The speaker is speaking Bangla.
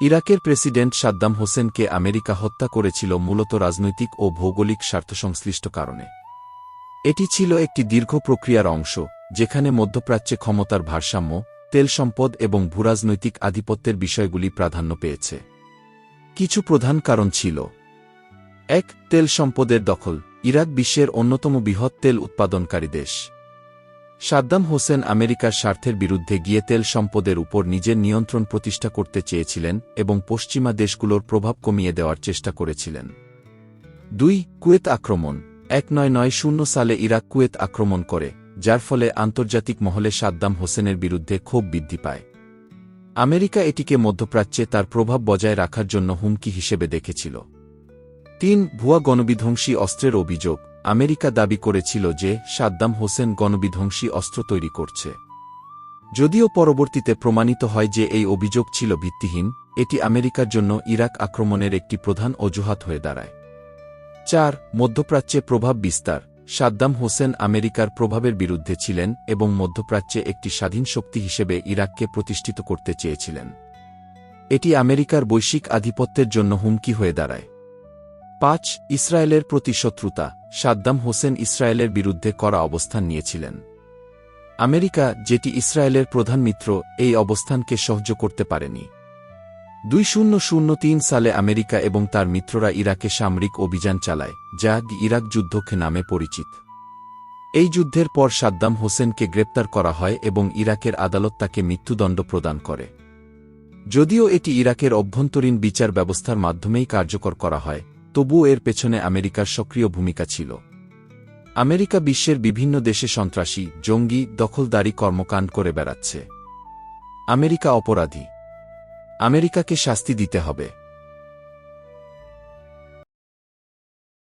ইরাকের প্রেসিডেন্ট সাদ্দাম হোসেনকে আমেরিকা হত্যা করেছিল মূলত রাজনৈতিক ও ভৌগোলিক স্বার্থসংশ্লিষ্ট কারণে। এটি ছিল একটি দীর্ঘ প্রক্রিয়ার অংশ, যেখানে মধ্যপ্রাচ্যে ক্ষমতার ভারসাম্য তেল সম্পদ এবং ভূরাজনৈতিক আধিপত্যের বিষয়গুলি প্রাধান্য পেয়েছে। কিছু প্রধান কারণ ছিল। এক তেল সম্পদের দখল। ইরাক বিশ্বের অন্যতম বৃহৎ তেল উৎপাদনকারী দেশ। সাদ্দাম হোসেন আমেরিকার স্বার্থের বিরুদ্ধে গিয়ে তেল সম্পদের উপর নিজের নিয়ন্ত্রণ প্রতিষ্ঠা করতে চেয়েছিলেন এবং পশ্চিমা দেশগুলোর প্রভাব কমিয়ে দেওয়ার চেষ্টা করেছিলেন। দুই, কুয়েত আক্রমণ। এক নয় নয় শূন্য সালে ইরাক কুয়েত আক্রমণ করে, যার ফলে আন্তর্জাতিক মহলে সাদ্দাম হোসেনের বিরুদ্ধে ক্ষোভ বৃদ্ধি পায়। আমেরিকা এটিকে মধ্যপ্রাচ্যে তার প্রভাব বজায় রাখার জন্য হুমকি হিসেবে দেখেছিল। তিন, ভুয়া গণবিধ্বংসী অস্ত্রের অভিযোগ। আমেরিকা দাবি করেছিল যে সাদ্দাম হোসেন গণবিধ্বংসী অস্ত্র তৈরি করছে। যদিও পরবর্তীতে প্রমাণিত হয় যে এই অভিযোগ ছিল ভিত্তিহীন, এটি আমেরিকার জন্য ইরাক আক্রমণের একটি প্রধান অজুহাত হয়ে দাঁড়ায়। চার, মধ্যপ্রাচ্যে প্রভাব বিস্তার। সাদ্দাম হোসেন আমেরিকার প্রভাবের বিরুদ্ধে ছিলেন এবং মধ্যপ্রাচ্যে একটি স্বাধীন শক্তি হিসেবে ইরাককে প্রতিষ্ঠিত করতে চেয়েছিলেন। এটি আমেরিকার বৈশ্বিক আধিপত্যের জন্য হুমকি হয়ে দাঁড়ায়। পাঁচ, ইসরায়েলের প্রতি শত্রুতা, সাদ্দাম হোসেন ইসরায়েলের বিরুদ্ধে করা অবস্থান নিয়েছিলেন। আমেরিকা, যেটি ইসরায়েলের প্রধান মিত্র, এই অবস্থানকে সহ্য করতে পারেনি। দুই শূন্য শূন্য তিন সালে আমেরিকা এবং তার মিত্ররা ইরাকে সামরিক অভিযান চালায়, যা ইরাক যুদ্ধকে নামে পরিচিত। এই যুদ্ধের পর সাদ্দাম হোসেনকে গ্রেপ্তার করা হয় এবং ইরাকের আদালত তাকে মৃত্যুদণ্ড প্রদান করে। যদিও এটি ইরাকের অভ্যন্তরীণ বিচার ব্যবস্থার মাধ্যমেই কার্যকর করা হয় তবুও এর পেছনে আমেরিকার সক্রিয় ভূমিকা ছিল। আমেরিকা বিশ্বের বিভিন্ন দেশে সন্ত্রাসী, জঙ্গি, দখলদারি কর্মকাণ্ড করে বেড়াচ্ছে। আমেরিকা অপরাধী। আমেরিকাকে শাস্তি দিতে হবে।